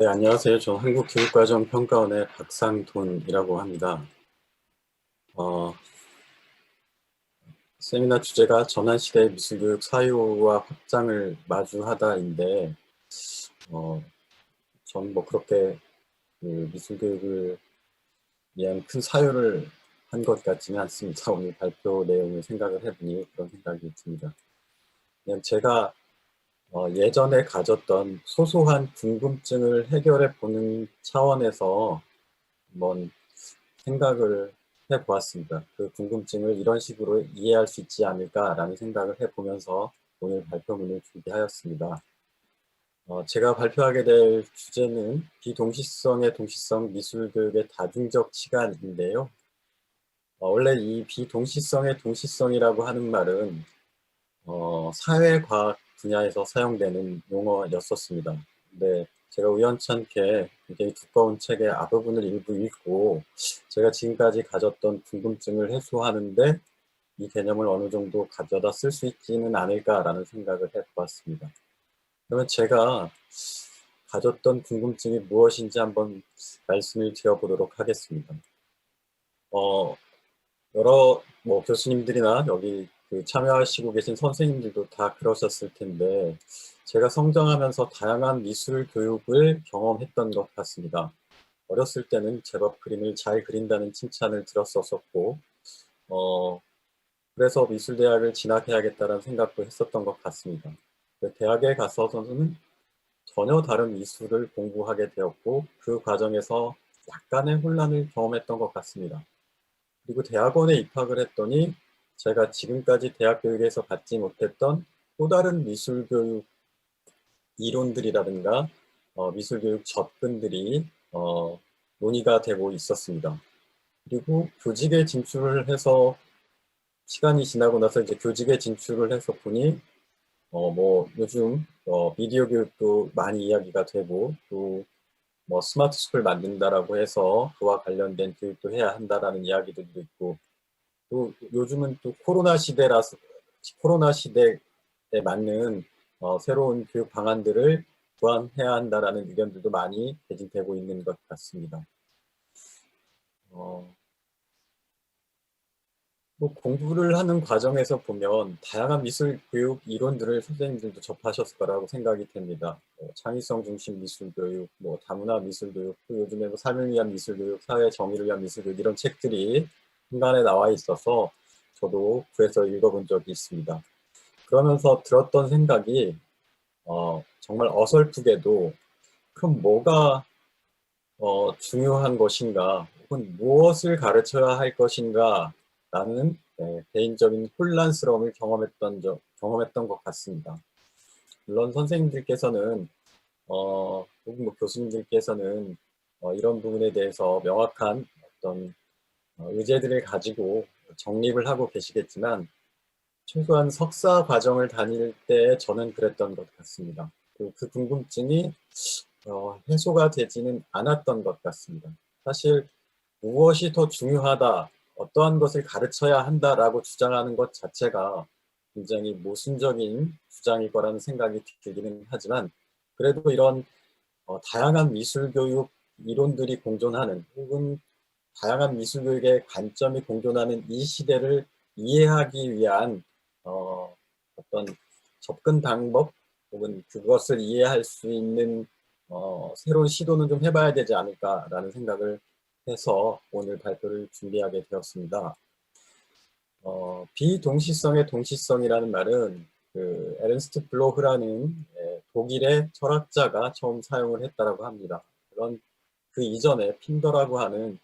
네, 안녕하세요. 저는 한국교육과정평가원의 박상돈이라고 합니다. 어, 세미나 주제가 전환시대의 미술교육 사유와 확장을 마주하다인데, 어, 저는 뭐 그렇게 그 미술교육을 위한 큰 사유를 한 것 같지는 않습니다. 오늘 발표 내용을 생각을 해보니 그런 생각이 듭니다. 그냥 제가 어, 예전에 가졌던 소소한 궁금증을 해결해 보는 차원에서 한번 생각을 해 보았습니다. 그 궁금증을 이런 식으로 이해할 수 있지 않을까라는 생각을 해 보면서 오늘 발표문을 준비하였습니다. 어, 제가 발표하게 될 주제는 비동시성의 동시성 미술교육의 다중적 시간인데요. 어, 원래 이 비동시성의 동시성이라고 하는 말은 어, 사회과학 분야에서 사용되는 용어였었습니다. 근데 제가 우연찮게 굉장히 두꺼운 책의 앞부분을 일부 읽고 제가 지금까지 가졌던 궁금증을 해소하는데 이 개념을 어느 정도 가져다 쓸 수 있지는 않을까라는 생각을 해보았습니다. 그러면 제가 가졌던 궁금증이 무엇인지 한번 말씀을 드려보도록 하겠습니다. 어, 여러 뭐 교수님들이나 여기 그 참여하시고 계신 선생님들도 다 그러셨을 텐데 제가 성장하면서 다양한 미술 교육을 경험했던 것 같습니다. 어렸을 때는 제법 그림을 잘 그린다는 칭찬을 들었었고 어, 그래서 미술대학을 진학해야겠다는 생각도 했었던 것 같습니다. 대학에 가서는 전혀 다른 미술을 공부하게 되었고 그 과정에서 약간의 혼란을 경험했던 것 같습니다. 그리고 대학원에 입학을 했더니 제가 지금까지 대학 교육에서 받지 못했던 또 다른 미술 교육 이론들이라든가 어, 미술 교육 접근들이 어, 논의가 되고 있었습니다. 그리고 교직에 진출을 해서 시간이 지나고 나서 이제 교직에 진출을 해서 보니 어, 뭐 요즘 어, 미디어 교육도 많이 이야기가 되고 또 뭐 스마트 숲을 만든다라고 해서 그와 관련된 교육도 해야 한다라는 이야기들도 있고 또 요즘은 또 코로나 시대라서 코로나 시대에 맞는 어, 새로운 교육 방안들을 구안해야 한다라는 의견들도 많이 개진되고 있는 것 같습니다. 어, 뭐 공부를 하는 과정에서 보면 다양한 미술 교육 이론들을 선생님들도 접하셨을 거라고 생각이 됩니다. 뭐 창의성 중심 미술 교육, 뭐 다문화 미술 교육, 또 요즘에 뭐 삶을 위한 미술 교육, 사회 정의를 위한 미술 교육 이런 책들이 한간에 나와 있어서 저도 구해서 읽어본 적이 있습니다. 그러면서 들었던 생각이 어, 정말 어설프게도 그럼 뭐가 어, 중요한 것인가 혹은 무엇을 가르쳐야 할 것인가 라는 네, 개인적인 혼란스러움을 경험했던, 적, 경험했던 것 같습니다. 물론 선생님들께서는 어, 혹은 뭐 교수님들께서는 어, 이런 부분에 대해서 명확한 어떤 어, 의제들을 가지고 정립을 하고 계시겠지만 최소한 석사 과정을 다닐 때 저는 그랬던 것 같습니다. 그, 그 궁금증이 어, 해소가 되지는 않았던 것 같습니다. 사실 무엇이 더 중요하다, 어떠한 것을 가르쳐야 한다라고 주장하는 것 자체가 굉장히 모순적인 주장일 거라는 생각이 들기는 하지만 그래도 이런 어, 다양한 미술 교육 이론들이 공존하는 혹은 다양한 미술교육의 관점이 공존하는 이 시대를 이해하기 위한 어, 어떤 접근 방법 혹은 그것을 이해할 수 있는 어, 새로운 시도는 좀 해봐야 되지 않을까라는 생각을 해서 오늘 발표를 준비하게 되었습니다. 어, 비동시성의 동시성이라는 말은 그 에른스트 블로흐라는 예, 독일의 철학자가 처음 사용을 했다라고 합니다. 그런 그 이전에 핀더라고 하는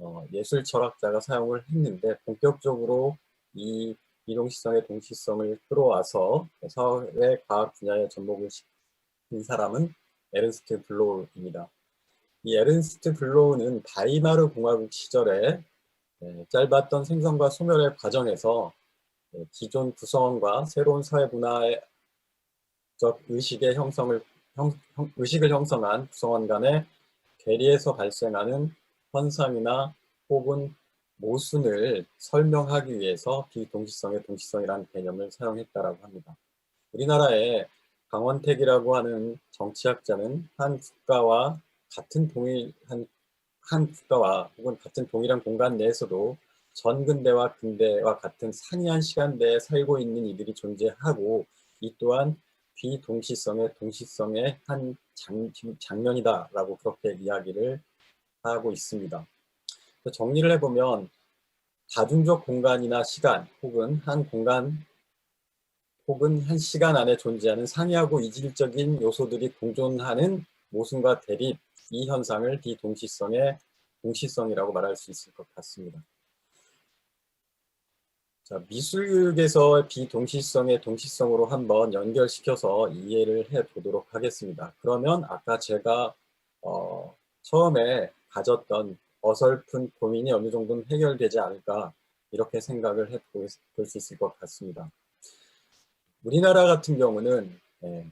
어, 예술 철학자가 사용을 했는데 본격적으로 이 비동시성의 동시성을 끌어와서 사회 과학 분야의 접목을 시킨 사람은 에른스트 블로우입니다. 이 에른스트 블로우는 바이마르 공화국 시절에 네, 짧았던 생성과 소멸의 과정에서 네, 기존 구성원과 새로운 사회 문화적 의식의 형성을 형, 의식을 형성한 구성원 간의 괴리에서 발생하는 현상이나 혹은 모순을 설명하기 위해서 비동시성의 동시성이라는 개념을 사용했다라고 합니다. 우리나라에 강원택이라고 하는 정치학자는 한 국가와 같은 동일한 한 국가와 혹은 같은 동일한 공간 내에서도 전근대와 근대와 같은 산이한 시간대에 살고 있는 이들이 존재하고 이 또한 비동시성의 동시성의 한 장, 장면이다라고 그렇게 이야기를 하고 있습니다. 정리를 해보면 다중적 공간이나 시간 혹은 한 공간 혹은 한 시간 안에 존재하는 상이하고 이질적인 요소들이 공존하는 모순과 대립 이 현상을 비동시성의 동시성이라고 말할 수 있을 것 같습니다. 자, 미술교육에서 비동시성의 동시성으로 한번 연결시켜서 이해를 해 보도록 하겠습니다. 그러면 아까 제가 어, 처음에 가졌던 어설픈 고민이 어느 정도는 해결되지 않을까 이렇게 생각을 해볼 수 있을 것 같습니다. 우리나라 같은 경우는 예,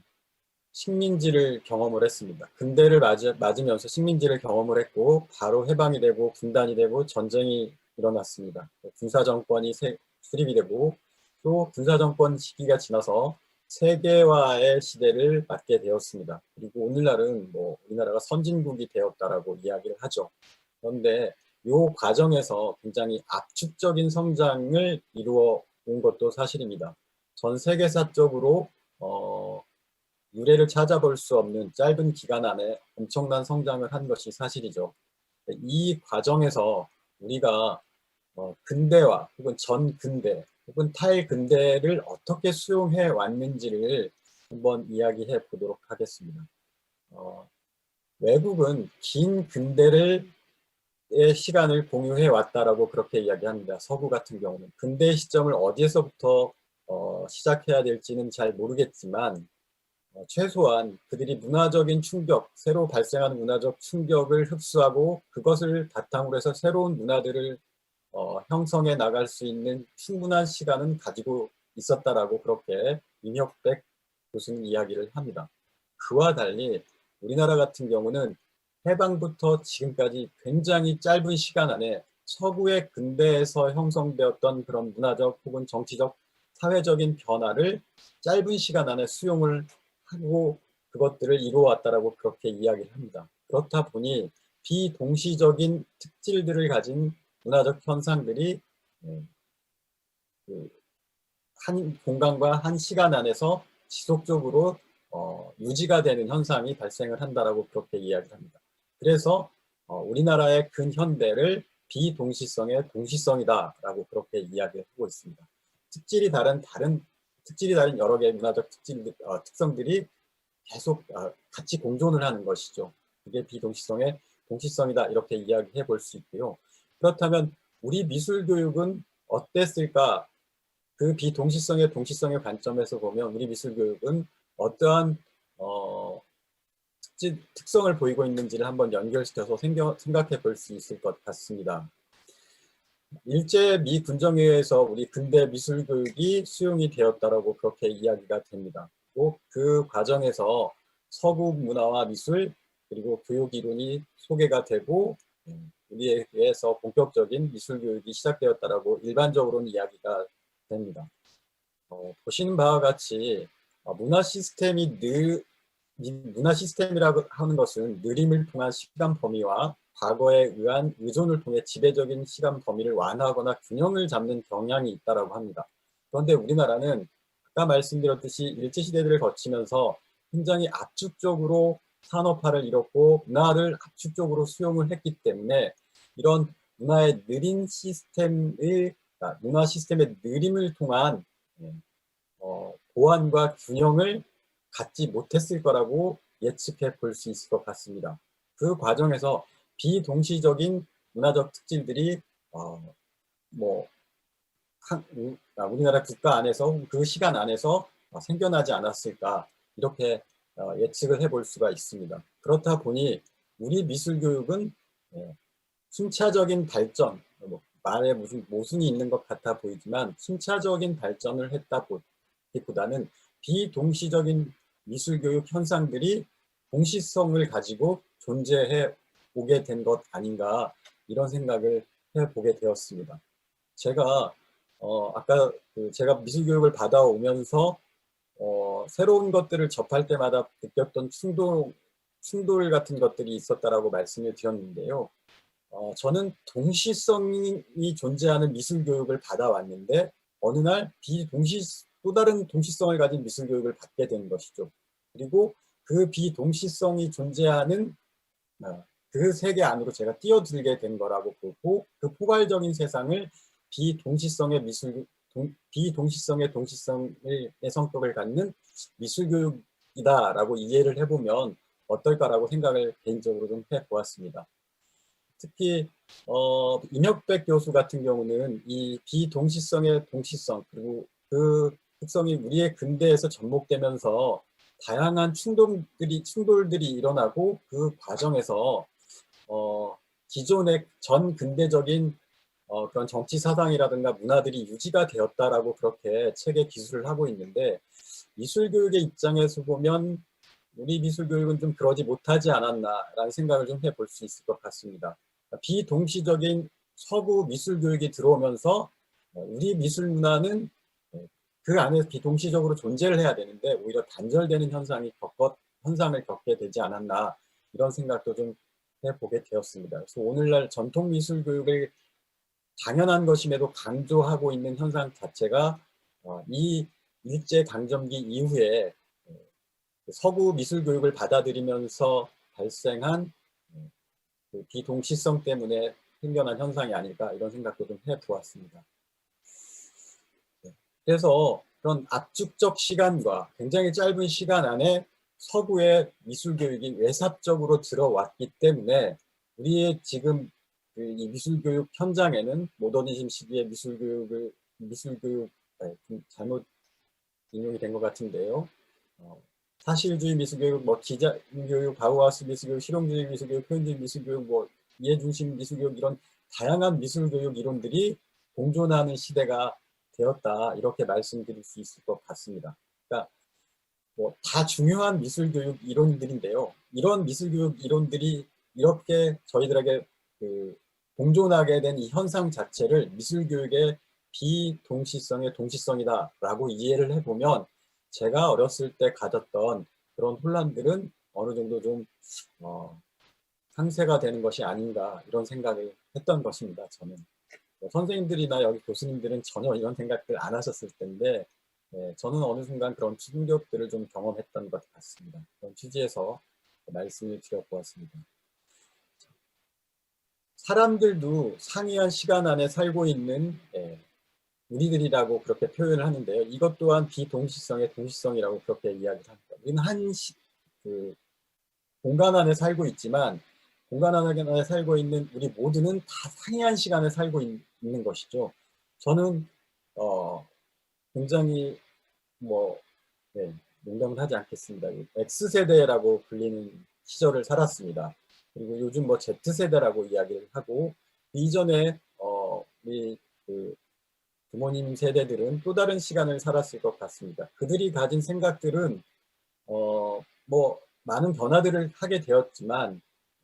식민지를 경험을 했습니다. 근대를 맞으, 맞으면서 식민지를 경험을 했고 바로 해방이 되고 분단이 되고 전쟁이 일어났습니다. 군사정권이 수립이 되고 또 군사정권 시기가 지나서 세계화의 시대를 맞게 되었습니다. 그리고 오늘날은 뭐 우리나라가 선진국이 되었다라고 이야기를 하죠. 그런데 이 과정에서 굉장히 압축적인 성장을 이루어 온 것도 사실입니다. 전 세계사적으로 어, 유래를 찾아볼 수 없는 짧은 기간 안에 엄청난 성장을 한 것이 사실이죠. 이 과정에서 우리가 어, 근대화 혹은 전근대 혹은 탈근대를 어떻게 수용해 왔는지를 한번 이야기해 보도록 하겠습니다. 어, 외국은 긴 근대를 의 시간을 공유해 왔다라고 그렇게 이야기합니다. 서구 같은 경우는 근대 시점을 어디에서부터 어, 시작해야 될지는 잘 모르겠지만 어, 최소한 그들이 문화적인 충격, 새로 발생하는 문화적 충격을 흡수하고 그것을 바탕으로 해서 새로운 문화들을 어, 형성해 나갈 수 있는 충분한 시간은 가지고 있었다라고 그렇게 임혁백 교수는 이야기를 합니다. 그와 달리 우리나라 같은 경우는 해방부터 지금까지 굉장히 짧은 시간 안에 서구의 근대에서 형성되었던 그런 문화적 혹은 정치적 사회적인 변화를 짧은 시간 안에 수용을 하고 그것들을 이루어왔다라고 그렇게 이야기를 합니다. 그렇다 보니 비동시적인 특질들을 가진 문화적 현상들이 네, 그한 공간과 한 시간 안에서 지속적으로 어, 유지가 되는 현상이 발생을 한다라고 그렇게 이야기를 합니다. 그래서 어, 우리나라의 근현대를 비동시성의 동시성이다라고 그렇게 이야기하고 있습니다. 특질이 다른 다른 특질이 다른 여러 개의 문화적 특질 어, 특성들이 계속 어, 같이 공존을 하는 것이죠. 그게 비동시성의 동시성이다 이렇게 이야기해 볼 수 있고요. 그렇다면 우리 미술 교육은 어땠을까? 그 비동시성의 동시성의 관점에서 보면 우리 미술 교육은 어떠한 어, 특지, 특성을 보이고 있는지를 한번 연결시켜서 생겨, 생각해 볼 수 있을 것 같습니다. 일제 미 군정회에서 우리 근대 미술 교육이 수용이 되었다라고 그렇게 이야기가 됩니다. 그 과정에서 서구 문화와 미술 그리고 교육 이론이 소개가 되고 우리에게서 본격적인 미술 교육이 시작되었다라고 일반적으로는 이야기가 됩니다. 어, 보시는 바와 같이 어, 문화 시스템이 늘 문화 시스템이라고 하는 것은 느림을 통한 시간 범위와 과거에 의한 의존을 통해 지배적인 시간 범위를 완화하거나 균형을 잡는 경향이 있다고 합니다. 그런데 우리나라는 아까 말씀드렸듯이 일제시대들을 거치면서 굉장히 압축적으로 산업화를 이뤘고 문화를 압축적으로 수용을 했기 때문에 이런 문화의 느린 시스템의 아, 문화 시스템의 느림을 통한 예, 어, 보완과 균형을 갖지 못했을 거라고 예측해 볼 수 있을 것 같습니다. 그 과정에서 비동시적인 문화적 특질들이 어, 뭐 한, 아, 우리나라 국가 안에서 그 시간 안에서 어, 생겨나지 않았을까 이렇게 어, 예측을 해볼 수가 있습니다. 그렇다 보니 우리 미술 교육은 예, 순차적인 발전, 뭐 말에 무슨 모순이 있는 것 같아 보이지만 순차적인 발전을 했다보다는 비동시적인 미술 교육 현상들이 동시성을 가지고 존재해 보게 된 것 아닌가 이런 생각을 해보게 되었습니다. 제가 어, 아까 그 제가 미술 교육을 받아오면서 어, 새로운 것들을 접할 때마다 느꼈던 충동, 충돌 같은 것들이 있었다라고 말씀을 드렸는데요. 어, 저는 동시성이 존재하는 미술 교육을 받아왔는데 어느 날 비동시 또 다른 동시성을 가진 미술 교육을 받게 된 것이죠. 그리고 그 비동시성이 존재하는 어, 그 세계 안으로 제가 뛰어들게 된 거라고 보고 그 포괄적인 세상을 비동시성의 미술 동, 비동시성의 동시성의 성격을 갖는 미술 교육이다라고 이해를 해보면 어떨까라고 생각을 개인적으로 좀 해보았습니다. 특히 어, 임혁백 교수 같은 경우는 이 비동시성의 동시성 그리고 그 특성이 우리의 근대에서 접목되면서 다양한 충돌들이 충돌들이 일어나고 그 과정에서 어, 기존의 전 근대적인 어, 그런 정치 사상이라든가 문화들이 유지가 되었다라고 그렇게 책에 기술을 하고 있는데 미술 교육의 입장에서 보면 우리 미술 교육은 좀 그러지 못하지 않았나라는 생각을 좀 해볼 수 있을 것 같습니다. 비동시적인 서구 미술 교육이 들어오면서 어, 우리 미술 문화는 그 안에 비동시적으로 존재를 해야 되는데 오히려 단절되는 현상이 겪었, 현상을 겪게 되지 않았나 이런 생각도 좀 해보게 되었습니다. 그래서 오늘날 전통 미술 교육을 당연한 것임에도 강조하고 있는 현상 자체가 어, 이 일제 강점기 이후에 어, 서구 미술 교육을 받아들이면서 발생한 어, 그 비동시성 때문에 생겨난 현상이 아닐까 이런 생각도 좀 해보았습니다. 그래서 그런 압축적 시간과 굉장히 짧은 시간 안에 서구의 미술 교육이 외삽적으로 들어왔기 때문에 우리의 지금 그 이 미술 교육 현장에는 모더니즘 시기의 미술 교육을 미술 교육 네, 잘못 인용이 된 것 같은데요. 어, 사실주의 미술 교육, 뭐 기자 교육, 바우하우스 미술 교육, 실용주의 미술 교육, 표현주의 미술 교육, 뭐 이해중심 미술 교육 이런 다양한 미술 교육 이론들이 공존하는 시대가 되었다 이렇게 말씀드릴 수 있을 것 같습니다. 그러니까 뭐 다 중요한 미술 교육 이론들인데요. 이런 미술 교육 이론들이 이렇게 저희들에게 그 공존하게 된 이 현상 자체를 미술 교육의 비동시성의 동시성이다 라고 이해를 해보면 제가 어렸을 때 가졌던 그런 혼란들은 어느 정도 좀 어, 상쇄가 되는 것이 아닌가 이런 생각을 했던 것입니다. 저는. 뭐 선생님들이나 여기 교수님들은 전혀 이런 생각들 안 하셨을 텐데 네, 저는 어느 순간 그런 충격들을 좀 경험했던 것 같습니다. 그런 취지에서 말씀을 드려보았습니다. 사람들도 상이한 시간 안에 살고 있는 예, 우리들이라고 그렇게 표현을 하는데요. 이것 또한 비동시성의 동시성이라고 그렇게 이야기를 합니다. 우리는 한 시, 그 공간 안에 살고 있지만 공간 안에 살고 있는 우리 모두는 다 상이한 시간에 살고 있, 는 것이죠. 저는 어, 굉장히 뭐 네, 농담을 하지 않겠습니다. X세대라고 불리는 시절을 살았습니다. 그리고 요즘 뭐 Z세대라고 이야기를 하고 이전에 어, 우리 그 부모님 세대들은 또 다른 시간을 살았을 것 같습니다. 그들이 가진 생각들은 어, 뭐 많은 변화들을 하게 되었지만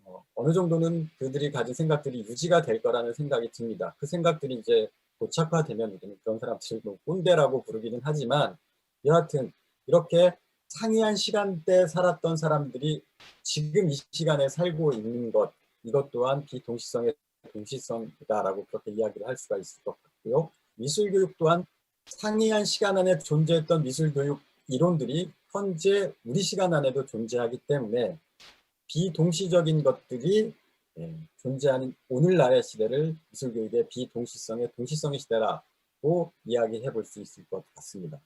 어, 어느 정도는 그들이 가진 생각들이 유지가 될 거라는 생각이 듭니다. 그 생각들이 이제 고착화되면 그런 사람들을 뭐 꼰대라고 부르기는 하지만 여하튼 이렇게 상이한 시간대 살았던 사람들이 지금 이 시간에 살고 있는 것 이것 또한 비동시성의 동시성이다라고 그렇게 이야기를 할 수가 있을 것 같고요. 미술교육 또한 상이한 시간 안에 존재했던 미술교육 이론들이 현재 우리 시간 안에도 존재하기 때문에 비동시적인 것들이 예, 존재하는 오늘날의 시대를 미술교육의 비동시성의 동시성의 시대라고 이야기해 볼 수 있을 것 같습니다.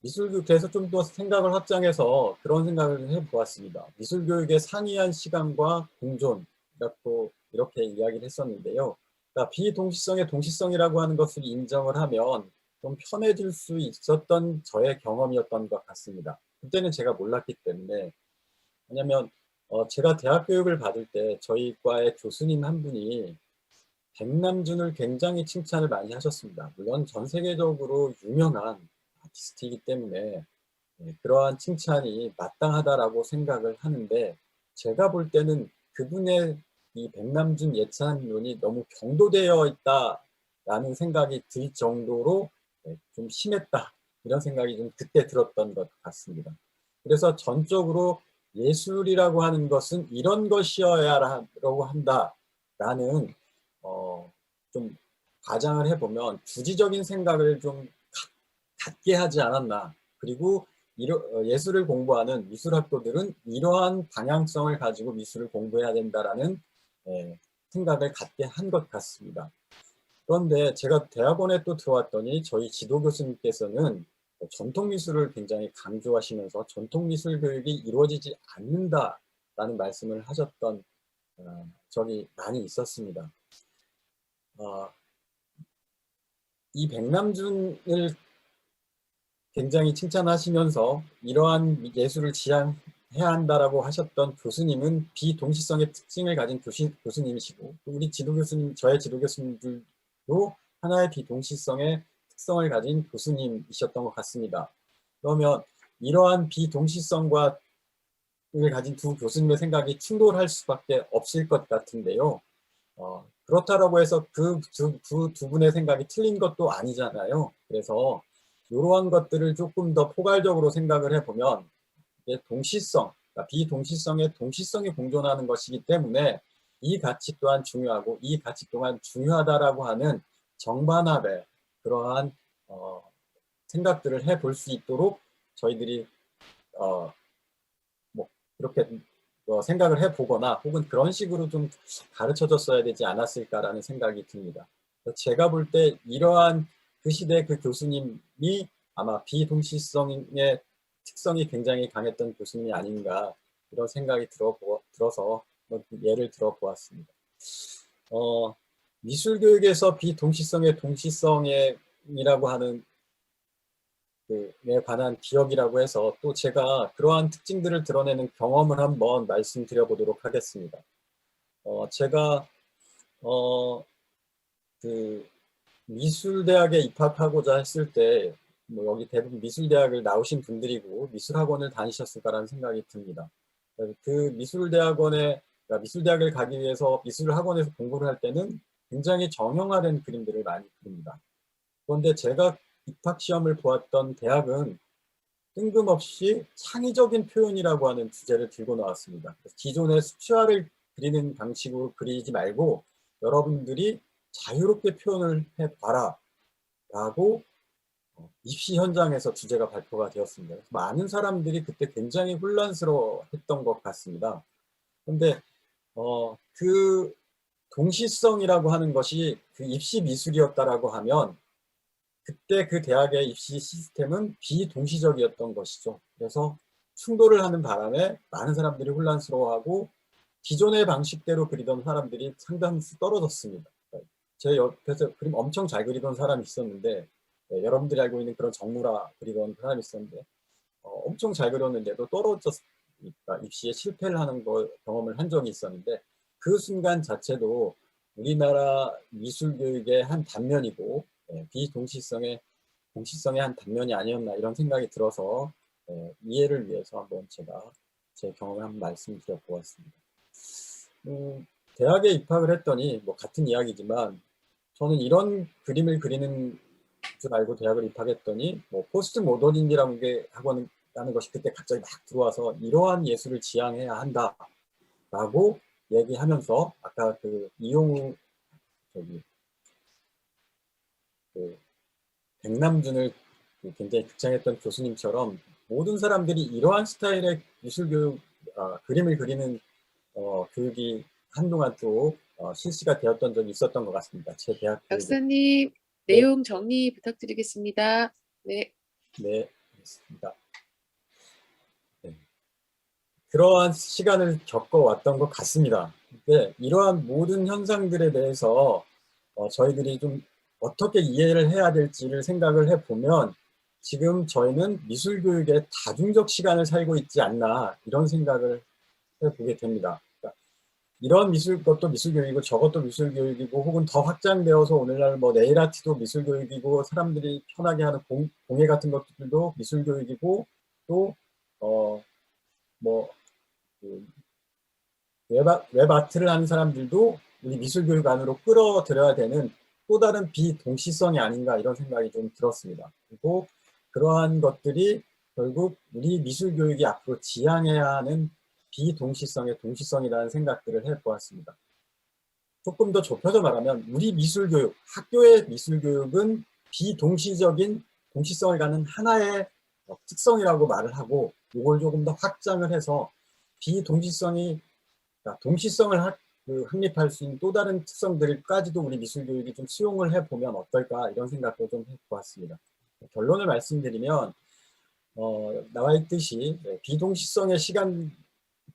미술교육에서 좀 더 생각을 확장해서 그런 생각을 해보았습니다. 미술교육의 상이한 시간과 공존, 이렇게, 이렇게 이야기를 했었는데요. 그러니까 비동시성의 동시성이라고 하는 것을 인정을 하면 좀 편해질 수 있었던 저의 경험이었던 것 같습니다. 그때는 제가 몰랐기 때문에 왜냐하면 어, 제가 대학 교육을 받을 때 저희 과의 교수님 한 분이 백남준을 굉장히 칭찬을 많이 하셨습니다. 물론 전 세계적으로 유명한 아티스트이기 때문에 네, 그러한 칭찬이 마땅하다라고 생각을 하는데 제가 볼 때는 그분의 이 백남준 예찬론이 너무 경도되어 있다라는 생각이 들 정도로 네, 좀 심했다 이런 생각이 좀 그때 들었던 것 같습니다. 그래서 전적으로 예술이라고 하는 것은 이런 것이어야라고 한다라는 어, 좀 과장을 해보면 주지적인 생각을 좀 가- 갖게 하지 않았나. 그리고 이러, 어, 예술을 공부하는 미술학도들은 이러한 방향성을 가지고 미술을 공부해야 된다라는 예, 생각을 갖게 한 것 같습니다. 그런데 제가 대학원에 또 들어왔더니 저희 지도 교수님께서는 전통 미술을 굉장히 강조하시면서 전통 미술 교육이 이루어지지 않는다라는 말씀을 하셨던 어, 적이 많이 있었습니다. 어, 이 백남준을 굉장히 칭찬하시면서 이러한 예술을 지향해야 한다라고 하셨던 교수님은 비동시성의 특징을 가진 교시, 교수님이시고 또 우리 지도 교수님, 저의 지도 교수님들도 하나의 비동시성의 특성을 가진 교수님이셨던 것 같습니다. 그러면 이러한 비동시성과 을 가진 두 교수님의 생각이 충돌할 수밖에 없을 것 같은데요. 어, 그렇다라고 해서 그두그두 분의 생각이 틀린 것도 아니잖아요. 그래서 이러한 것들을 조금 더 포괄적으로 생각을 해보면 동시성, 그러니까 비동시성의 동시성이 공존하는 것이기 때문에 이 가치 또한 중요하고 이 가치 또한 중요하다라고 하는 정반합의 그러한 어, 생각들을 해볼 수 있도록 저희들이 어, 뭐 이렇게 어, 생각을 해보거나 혹은 그런 식으로 좀 가르쳐줬어야 되지 않았을까라는 생각이 듭니다. 제가 볼 때 이러한 그 시대 그 교수님이 아마 비동시성의 특성이 굉장히 강했던 교수님이 아닌가 이런 생각이 들어보, 들어서 뭐 예를 들어보았습니다. 어, 미술 교육에서 비동시성의 동시성이라고 하는 그에 관한 기억이라고 해서 또 제가 그러한 특징들을 드러내는 경험을 한번 말씀드려 보도록 하겠습니다. 어, 제가 어, 그 미술대학에 입학하고자 했을 때 뭐 여기 대부분 미술대학을 나오신 분들이고 미술학원을 다니셨을 까라는 생각이 듭니다. 그 미술대학원에 그러니까 미술대학을 가기 위해서 미술학원에서 공부를 할 때는 굉장히 정형화된 그림들을 많이 그립니다. 그런데 제가 입학 시험을 보았던 대학은 뜬금없이 창의적인 표현이라고 하는 주제를 들고 나왔습니다. 기존의 수치화를 그리는 방식으로 그리지 말고 여러분들이 자유롭게 표현을 해봐라 라고 입시 현장에서 주제가 발표가 되었습니다. 많은 사람들이 그때 굉장히 혼란스러워했던 것 같습니다. 그런데 어, 그 동시성이라고 하는 것이 그 입시 미술이었다라고 하면 그때 그 대학의 입시 시스템은 비동시적이었던 것이죠. 그래서 충돌을 하는 바람에 많은 사람들이 혼란스러워하고 기존의 방식대로 그리던 사람들이 상당수 떨어졌습니다. 제 옆에서 그림 엄청 잘 그리던 사람이 있었는데 네, 여러분들이 알고 있는 그런 정무라 그리던 사람이 있었는데 어, 엄청 잘 그렸는데도 떨어졌으니까 입시에 실패를 하는 거 경험을 한 적이 있었는데 그 순간 자체도 우리나라 미술 교육의 한 단면이고 네, 비동시성의 동시성의 한 단면이 아니었나 이런 생각이 들어서 네, 이해를 위해서 한번 제가 제 경험을 한번 말씀드려 보았습니다. 음, 대학에 입학을 했더니 뭐 같은 이야기지만 저는 이런 그림을 그리는 줄 알고 대학을 입학했더니 뭐 포스트 모더니즘이라는 게 학원 하는 것이 그때 갑자기 막 들어와서 이러한 예술을 지향해야 한다라고 얘기하면서 아까 그 이용우 저기 그 백남준을 굉장히 극찬했던 교수님처럼 모든 사람들이 이러한 스타일의 미술 교육 어, 그림을 그리는 어, 교육이 한동안 또 어, 실시가 되었던 적이 있었던 것 같습니다. 제 대학. 박사님 내용 정리 부탁드리겠습니다. 네. 네, 알겠습니다. 네. 그러한 시간을 겪어왔던 것 같습니다. 근데 이러한 모든 현상들에 대해서 어, 저희들이 좀 어떻게 이해를 해야 될지를 생각을 해보면 지금 저희는 미술교육의 다중적 시간을 살고 있지 않나 이런 생각을 해보게 됩니다. 이런 미술 것도 미술 교육이고 저것도 미술 교육이고 혹은 더 확장되어서 오늘날 뭐 네일 아트도 미술 교육이고 사람들이 편하게 하는 공, 공예 같은 것들도 미술 교육이고 또어뭐 그 웹, 아- 웹 아트를 하는 사람들도 우리 미술 교육 안으로 끌어들여야 되는 또 다른 비동시성이 아닌가 이런 생각이 좀 들었습니다. 그리고 그러한 것들이 결국 우리 미술 교육이 앞으로 지향해야 하는 비동시성의 동시성이라는 생각들을 해보았습니다. 조금 더 좁혀서 말하면 우리 미술 교육, 학교의 미술 교육은 비동시적인 동시성을 갖는 하나의 어, 특성이라고 말을 하고 이걸 조금 더 확장을 해서 비동시성이 그러니까 동시성을 하- 그 확립할 수 있는 또 다른 특성들까지도 우리 미술 교육이 좀 수용을 해보면 어떨까 이런 생각도 좀 해보았습니다. 결론을 말씀드리면 어, 나와 있듯이 네, 비동시성의 시간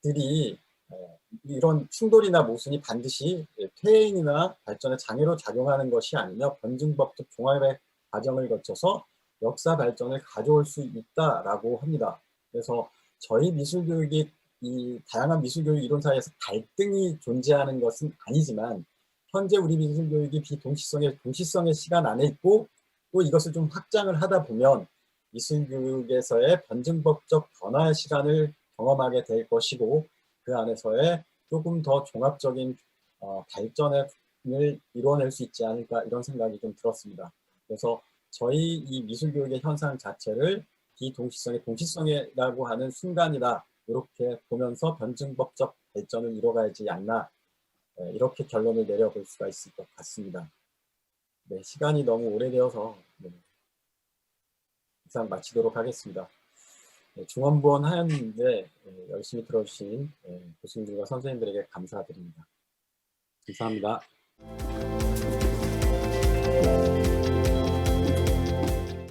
들이 어, 이런 충돌이나 모순이 반드시 예, 퇴행이나 발전의 장애로 작용하는 것이 아니며 변증법적 종합의 과정을 거쳐서 역사 발전을 가져올 수 있다라고 합니다. 그래서 저희 미술 교육이 이 다양한 미술 교육 이론사에서 갈등이 존재하는 것은 아니지만 현재 우리 미술 교육이 비동시성의 동시성의 시간 안에 있고 또 이것을 좀 확장을 하다 보면 미술 교육에서의 변증법적 변화의 시간을 경험하게 될 것이고 그 안에서의 조금 더 종합적인 어, 발전을 이뤄낼 수 있지 않을까 이런 생각이 좀 들었습니다. 그래서 저희 이 미술 교육의 현상 자체를 비동시성의 동시성이라고 하는 순간이다 이렇게 보면서 변증법적 발전을 이뤄가야지 않나 예, 이렇게 결론을 내려볼 수가 있을 것 같습니다. 네, 시간이 너무 오래되어서 네, 이상 마치도록 하겠습니다. 네, 중원부원 하였는데 예, 열심히 들어주신 예, 교수님들과 선생님들에게 감사드립니다. 감사합니다.